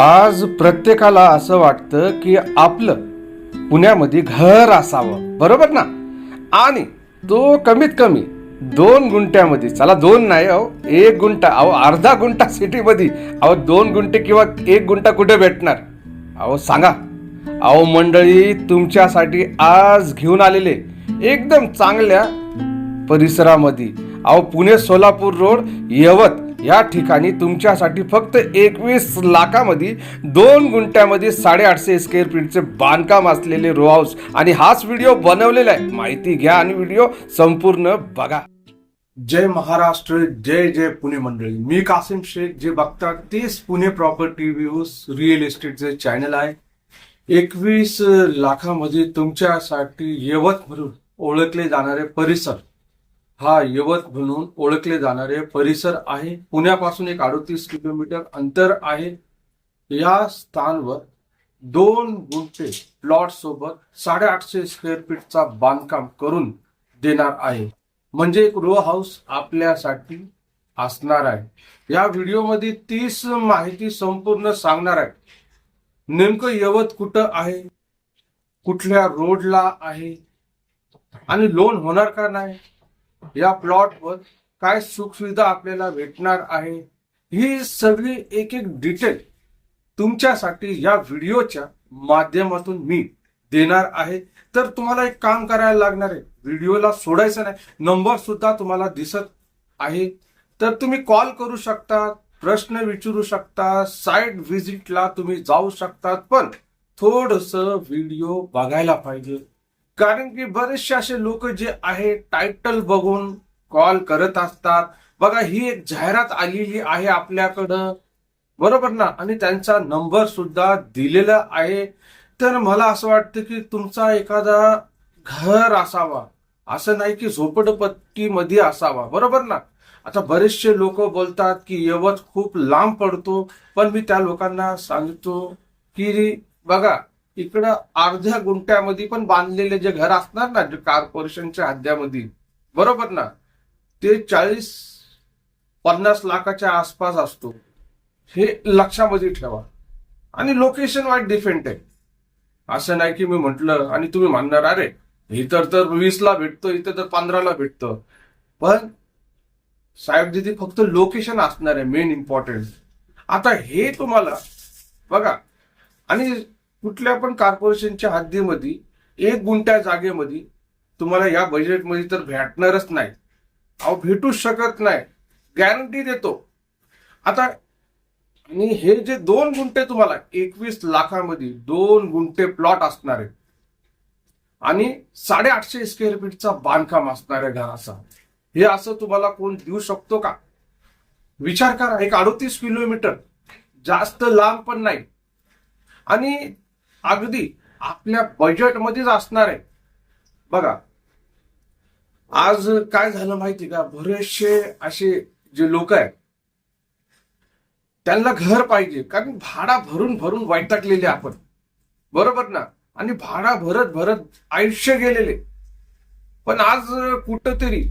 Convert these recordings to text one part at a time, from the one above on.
आज प्रत्येकाला असं वाटतं की आपलं पुण्यामध्ये घर असावं. बरोबर ना? आणि तो कमीत कमी दोन गुंठ्यामध्ये चला दोन नाही अहो एक गुंठा अहो अर्धा गुंठा सिटीमध्ये अहो दोन गुंठे किंवा एक गुंठा कुठे भेटणार? अहो सांगा. अहो मंडळी तुमच्यासाठी आज घेऊन आलेले एकदम चांगल्या परिसरामध्ये अहो पुणे सोलापूर रोड यवत या ठिकाणी तुमच्यासाठी फक्त एकवीस लाखामध्ये दोन गुंठ्यामध्ये साडेआठशे स्क्वेअर फीटचे बांधकाम असलेले रो हाऊस आणि हाच व्हिडिओ बनवलेला आहे. माहिती घ्या आणि व्हिडिओ संपूर्ण बघा. जय महाराष्ट्र जय जय पुणे मंडळी. मी कासिम शेख जे बघतात तेच पुणे प्रॉपर्टी व्ह्यूज रिअल इस्टेटचे चॅनल आहे. एकवीस लाखामध्ये तुमच्यासाठी यवत म्हणून ओळखले जाणारे परिसर. हा यवत म्हणून ओळखले जाणारे परिसर आहे. पुण्यापासून एक अडतीस किलोमीटर अंतर आहे. या स्थानवर दोन गुंठे प्लॉट सोबत साडेआठशे स्क्वेअर फीटचा बांधकाम करून देणार आहे. म्हणजे एक रो हाऊस आपल्यासाठी असणार आहे. या व्हिडिओमध्ये तीस माहिती संपूर्ण सांगणार आहे. नेमकं यवत कुठं आहे? कुठल्या रोडला आहे? आणि लोन होणार का नाही? या प्लॉटवर काय सुखसुविधा आपल्याला भेटणार आहे ही सगळी एक एक डिटेल तुमच्यासाठी या व्हिडिओच्या माध्यमातून मी देणार आहे. तर तुम्हाला एक काम करायला लागणार आहे. व्हिडिओला सोडायचं नाही. नंबर सुद्धा तुम्हाला दिसत आहे तर तुम्ही कॉल करू शकता प्रश्न विचारू शकता साईट व्हिजिटला तुम्ही जाऊ शकतात पण थोडस व्हिडिओ बघायला पाहिजे. कारण की बरेचसे असे लोक जे आहे टायटल बघून कॉल करत असतात. बघा ही एक जाहिरात आलेली आहे आपल्याकडं. बरोबर ना? आणि त्यांचा नंबर सुद्धा दिलेला आहे. तर मला असं वाटतं की तुमचा एखादा घर असावा. असं नाही की झोपडपट्टीमध्ये असावा. बरोबर ना? आता बरेचसे लोक बोलतात की यवत खूप लांब पडतो. पण मी त्या लोकांना सांगतो की बघा इकडं अर्ध्या गुंठ्यामध्ये पण बांधलेले जे घर असणार ना जे कॉर्पोरेशनच्या हद्द्यामध्ये बरोबर ना? ते चाळीस पन्नास लाखाच्या आसपास असतो. हे लक्षामध्ये ठेवा. आणि लोकेशन वाईज डिफेंट आहे. असं नाही की मी म्हंटल आणि तुम्ही म्हणणार अरे इतर तर वीसला भेटतो इथं तर पंधराला भेटतं. पण साहेब दिदी फक्त लोकेशन असणार आहे मेन इम्पॉर्टंट आता हे तुम्हाला बघा. आणि कुठल्या पण कॉर्पोरेशनच्या हद्दीमध्ये एक गुंठ्या जागेमध्ये तुम्हाला या बजेटमध्ये तर भेटणारच नाही. अहो भेटूच शकत नाही. गॅरंटी देतो. आता आणि हे जे दोन गुंठे तुम्हाला एकवीस लाखामध्ये दोन गुंठे प्लॉट असणार आहे आणि साडेआठशे स्क्वेअर फीटचा बांधकाम असणार आहे घराचा. हे असं तुम्हाला कोण देऊ शकतो का? विचार करा एक अडतीस किलोमीटर. जास्त लांब पण नाही. आणि अगदी आपल्या बजेटमध्येच असणार आहे. बघा आज काय झालं माहिती का? बरेचसे असे जे लोक आहेत त्यांना घर पाहिजे कारण भाडा भरून भरून वैतागलेले आपण. बरोबर ना? आणि भाडा भरत भरत आयुष्य गेलेले. पण आज कुठंतरी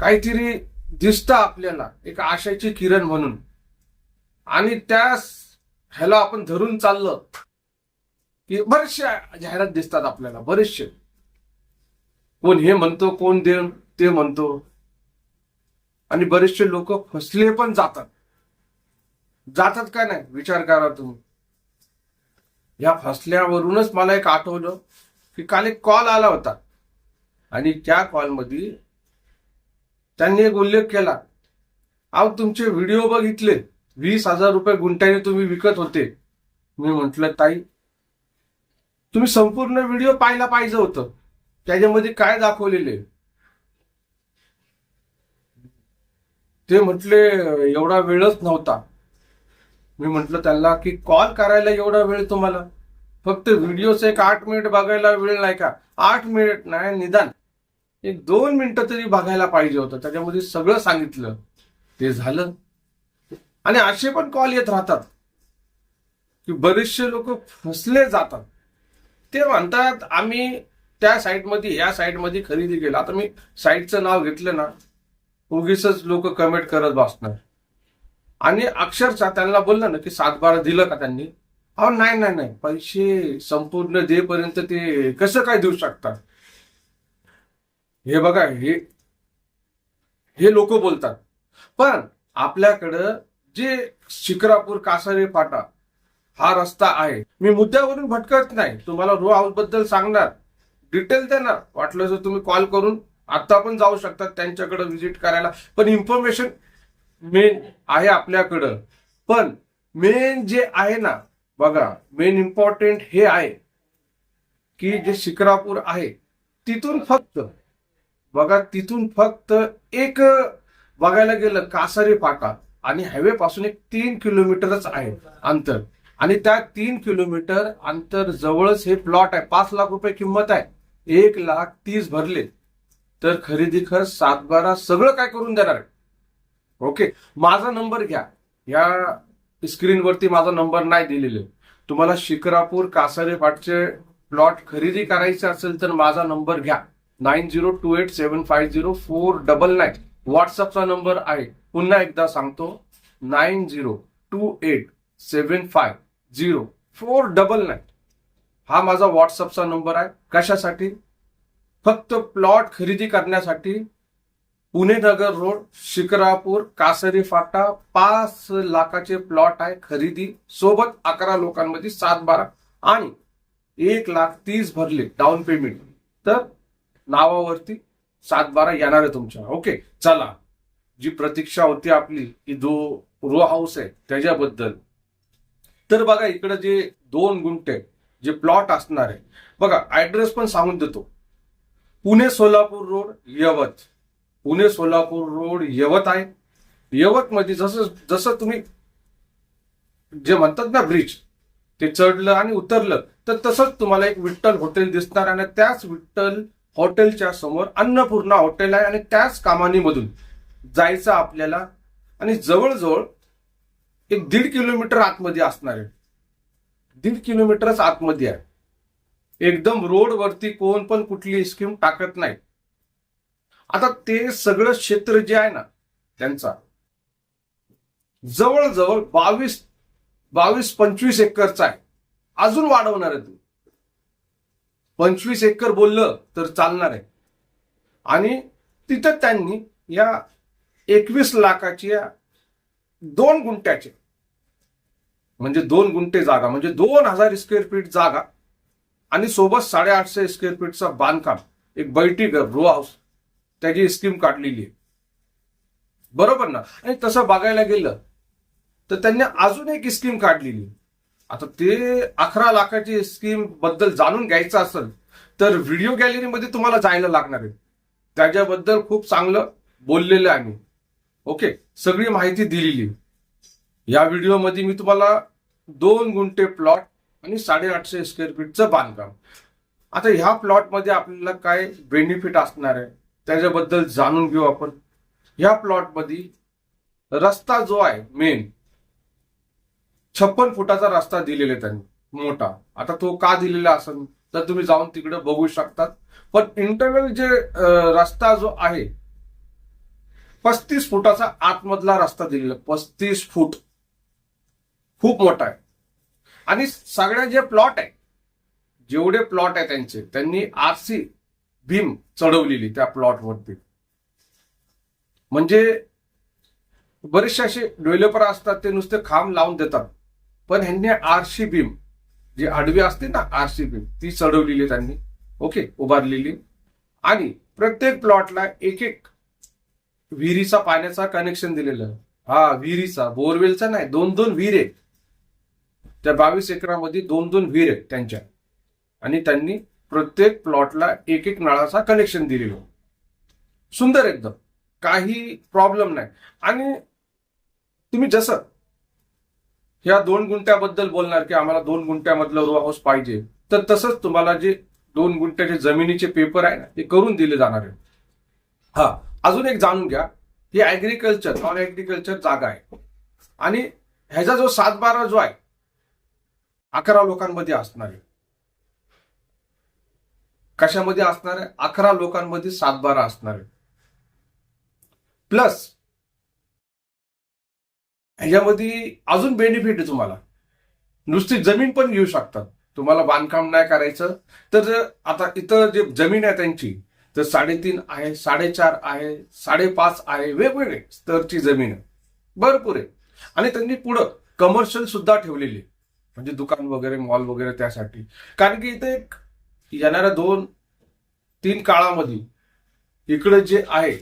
काहीतरी दिसतं आपल्याला एक आशाची किरण म्हणून. आणि त्या ह्याला आपण धरून चाललं की बरेचशा जाहिरात दिसतात आपल्याला बरेचसे कोण हे म्हणतो कोण दे ते म्हणतो. आणि बरेचसे लोक फसले पण जातात. जातात का नाही? विचार करा तुम्ही. या फसल्यावरूनच मला एक आठवलं की काल एक कॉल आला होता. आणि त्या कॉलमध्ये त्यांनी एक उल्लेख केला. अहो तुमचे व्हिडिओ बघितले. वीस हजार रुपये गुंठ्याने तुम्ही विकत होते. मी म्हंटल ताई तुम्ही संपूर्ण व्हिडिओ पाहायला पाहिजे होतं. त्याच्यामध्ये काय दाखवलेले ते म्हटले एवढा वेळच नव्हता. मी म्हंटल त्यांना की कॉल करायला एवढा वेळ तुम्हाला? फक्त व्हिडिओच एक आठ मिनिट बघायला वेळ नाही का? आठ मिनिट नाही निदान. एक दोन मिनिटं तरी बघायला पाहिजे होतं. त्याच्यामध्ये सगळं सांगितलं. ते झालं. आणि असे पण कॉल येत राहतात की बरेचसे लोक फसले जातात. ते म्हणतात आम्ही त्या साईटमध्ये या साईटमध्ये खरेदी केलं. आता मी साईटचं नाव घेतलं ना उगीच लोक कमेंट करत बसणार. आणि अक्षरशः त्यांना बोललं ना की सातबारा दिलं का त्यांनी? अहो नाही नाही नाही. पैसे संपूर्ण देपर्यंत ते कसं काय देऊ शकतात? हे बघा हे हे लोक बोलतात. पण आपल्याकडं जे शिक्रापूर कासारे फाटा हा रस्ता आहे. मी मुद्द्यावरून भटकत नाही. तुम्हाला रो हाऊसबद्दल सांगणार. डिटेल देणार. वाटलं तर तुम्ही कॉल करून आता पण जाऊ शकतात त्यांच्याकडे व्हिजिट करायला. पण इन्फॉर्मेशन मेन आहे आपल्याकडं. पण मेन जे आहे ना बघा मेन इम्पॉर्टंट हे आहे की जे शिक्रापूर आहे तिथून फक्त बघा तिथून फक्त एक बघायला गेलं कासारी फाटा. आणि हायवे पासून एक तीन किलोमीटरच आहे अंतर. आणि त्या तीन किलोमीटर अंतर जवळच हे प्लॉट आहे. पाच लाख रुपये किंमत आहे. एक लाख तीस भरले. तर खरेदी खर्च सातबारा सगळं काय करून देणार आहे? ओके माझा नंबर घ्या. या स्क्रीनवरती माझा नंबर नाही दिलेले. तुम्हाला शिकरापूर कासारे फाटचे प्लॉट खरेदी करायचे असेल तर माझा नंबर घ्या. Nine zero two eight seven five zero four double nine व्हॉट्सअपचा number आहे. पुन्हा एकदा सांगतो. Nine zero two eight seven five zero four double nine. हा माझा व्हॉट्सअपचा नंबर आहे. कशासाठी? फक्त प्लॉट खरेदी करण्यासाठी पुणे नगर रोड शिकरापूर कासरी फाटा पाच लाखाचे प्लॉट आहे खरेदी. सोबत अकरा लोकांमध्ये सात बारा आणि एक लाख तीस भरले डाऊन पेमेंट तर नावावरती सात बारा येणार आहे तुमच्या. ओके चला. जी प्रतीक्षा होती आपली की जो रो हाऊस आहे त्याच्याबद्दल. तर बघा इकडे जे दोन गुंठे जे प्लॉट असणार आहे. बघा ऍड्रेस पण सांगून देतो. पुणे सोलापूर रोड यवत. पुणे सोलापूर रोड यवत आहे. यवत मध्ये जसं जसं तुम्ही जे म्हणतात ना ब्रिज ते चढलं आणि उतरलं तर तसंच तुम्हाला एक विठ्ठल हॉटेल दिसणार आणि त्याच विठ्ठल हॉटेलच्या समोर अन्नपूर्णा हॉटेल आहे आणि त्याच कामानीमधून जायचं आपल्याला आणि जवळजवळ एक दीड किलोमीटर आतमध्ये असणार आहे. दीड किलोमीटरच आतमध्ये आहे. एकदम रोडवरती कोण पण कुठली स्कीम टाकत नाही. आता ते सगळं क्षेत्र जे आहे ना त्यांचा. जवळजवळ बावीस बावीस पंचवीस एकरचा आहे. अजून वाढवणार आहे तुम्ही. पंचवीस एकर बोललं तर चालणार आहे. आणि तिथं त्यांनी या एकवीस लाखाची या दोन गुंठ्याचे म्हणजे दोन गुंठे जागा म्हणजे दोन हजार स्क्वेअर फीट जागा आणि सोबत साडेआठशे स्क्वेअर फीटचा बांधकाम एक बैठी घर रो हाऊस त्याची स्कीम काढलेली आहे. बरोबर ना? आणि तसं बघायला गेलं तर त्यांनी अजून एक स्कीम काढलेली आता ते अकरा लाखाची स्कीमबद्दल जाणून घ्यायचं असेल तर व्हिडिओ गॅलरीमध्ये तुम्हाला जायला लागणार आहे. त्याच्याबद्दल खूप चांगलं बोललेलं आहे मी. ओके सगळी माहिती दिलेली या व्हिडिओमध्ये मी तुम्हाला दोन गुंठे प्लॉट आणि साडेआठशे स्क्वेअर फीटचं बांधकाम. आता ह्या प्लॉटमध्ये आपल्याला काय बेनिफिट असणार आहे त्याच्याबद्दल जाणून घेऊ आपण. ह्या प्लॉटमध्ये रस्ता जो आहे मेन छप्पन फुटाचा रस्ता दिलेला त्यांनी मोठा. आता तो का दिलेला असेल तर तुम्ही जाऊन तिकडे बघू शकतात. पण इंटरनल जे रस्ता जो आहे पस्तीस फुटाचा आतमधला रस्ता दिलेला पस्तीस फूट. खूप मोठा आहे. आणि सगळ्या जे प्लॉट आहे जेवढे प्लॉट आहे त्यांचे त्यांनी आरसी भीम चढवलेली त्या प्लॉटवरती. म्हणजे बरेचसे असे डेव्हलपर असतात ते नुसते खांब लावून देतात. पण ह्यांनी आरशी बीम जी आडवी असते ना आरशी भीम ती चढवलेली आहे त्यांनी. ओके उभारलेली. आणि प्रत्येक प्लॉटला एक एक विहिरीचा पाण्याचा कनेक्शन दिलेलं हा विहिरीचा बोरवेलचा नाही दोन दोन विहीर आहेत. त्या बावीस एकरामध्ये दोन दोन विहीर आहेत त्यांच्या. आणि त्यांनी प्रत्येक प्लॉटला एक एक नळाचा कनेक्शन दिलेलं सुंदर एकदम. काही प्रॉब्लेम नाही. आणि तुम्ही जसं ह्या दोन गुंठ्याबद्दल बोलणार की आम्हाला दोन गुंठ्यामधलं रो हाऊस पाहिजे. तर तसंच तुम्हाला जे दोन गुंठ्याचे जमिनीचे पेपर आहे ना ते करून दिले जाणार आहे हा अजून एक जाणून घ्या. ही ऍग्रिकल्चर नॉन ऍग्रिकल्चर जागा आहे. आणि ह्याचा जो सात बारा जो आहे अकरा लोकांमध्ये असणार आहे. कशामध्ये असणार आहे? अकरा लोकांमध्ये सात बारा असणार आहे. प्लस ह्याच्यामध्ये अजून बेनिफिट आहे तुम्हाला. नुसती जमीन पण घेऊ शकतात. तुम्हाला बांधकाम नाही करायचं. तर आता इथं जे जमीन आहे त्यांची तर साडेतीन आहे साडेचार आहे साडेपाच आहे वेगवेगळे स्तरची जमीन आहे. भरपूर आहे. आणि त्यांनी पुढं कमर्शियल सुद्धा ठेवलेली आहे. म्हणजे दुकान वगैरे मॉल वगैरे त्यासाठी. कारण की इथे एक येणाऱ्या दोन तीन काळामध्ये इकडे जे आहे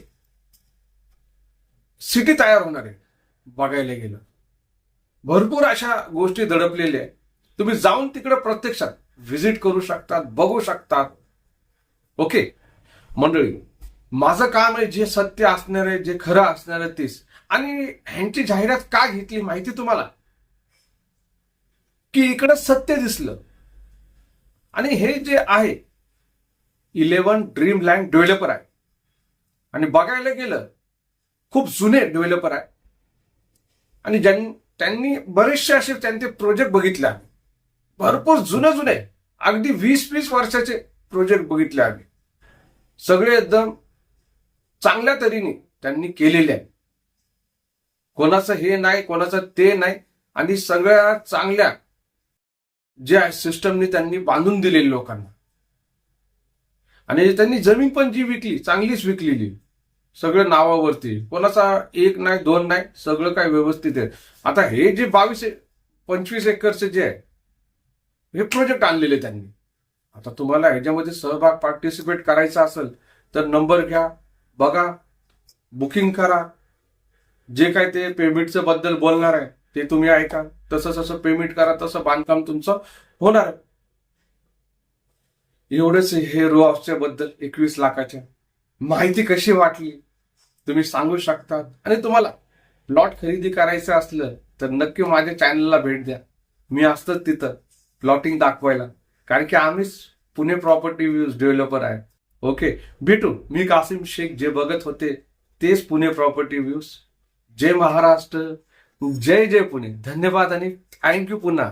सिटी तयार होणार आहे. बघायला गेलं. भरपूर अशा गोष्टी दडपलेल्या आहेत. तुम्ही जाऊन तिकडे प्रत्यक्षात व्हिजिट करू शकतात बघू शकतात. ओके मंडळी माझं काम आहे जे सत्य असणार आहे जे खरं असणार आहे तेच. आणि ह्यांची जाहिरात का घेतली माहिती तुम्हाला? की इकडं सत्य दिसलं. आणि हे जे आहे इलेव्हन ड्रीम लँड डेव्हलपर आहे. आणि बघायला गेलं खूप जुने डेव्हलपर आहे. आणि ज्यां त्यांनी बरेचसे असे त्यांचे प्रोजेक्ट बघितले आम्ही. भरपूर जुने जुने अगदी वीस वीस वर्षाचे प्रोजेक्ट बघितले आम्ही. सगळे एकदम चांगल्या तऱ्हेने त्यांनी केलेले आहे कोणाचं हे नाही कोणाचं ते नाही आणि सगळ्या चांगल्या जे आहे त्यांनी बांधून दिलेली लोकांना. आणि त्यांनी जमीन पण जी विकली चांगलीच विकलेली. सगळं नावावरती. कोणाचा एक नाही दोन नाही सगळं काय व्यवस्थित आहे. आता हे जे बावीस पंचवीस एकरचे जे आहे हे प्रोजेक्ट आणलेले त्यांनी. आता तुम्हाला ह्याच्यामध्ये सहभाग पार्टिसिपेट करायचा असेल तर नंबर घ्या बघा बुकिंग करा. जे काय ते पेमेंटचं बद्दल बोलणार आहे ते तुम्ही ऐका. तसं तसं पेमेंट करा तसं बांधकाम तुमचं होणार एवढेच एवढंच हे रो ऑफच्या बद्दल एकवीस लाखाच्या. माहिती कशी वाटली? तुम्ही सांगू शकता. आणि तुम्हाला प्लॉट खरेदी करायचं असलं तर नक्की माझ्या चॅनलला भेट द्या. मी असतोच तिथं प्लॉटिंग दाखवायला. कारण की आम्हीच पुणे प्रॉपर्टी व्ह्यूज डेव्हलपर आहे. ओके भेटू. मी कासिम शेख जे बघत होते तेच पुणे प्रॉपर्टी व्ह्यूज जय महाराष्ट्र. जय जय पुणे. धन्यवाद आणि थँक्यू पुन्हा.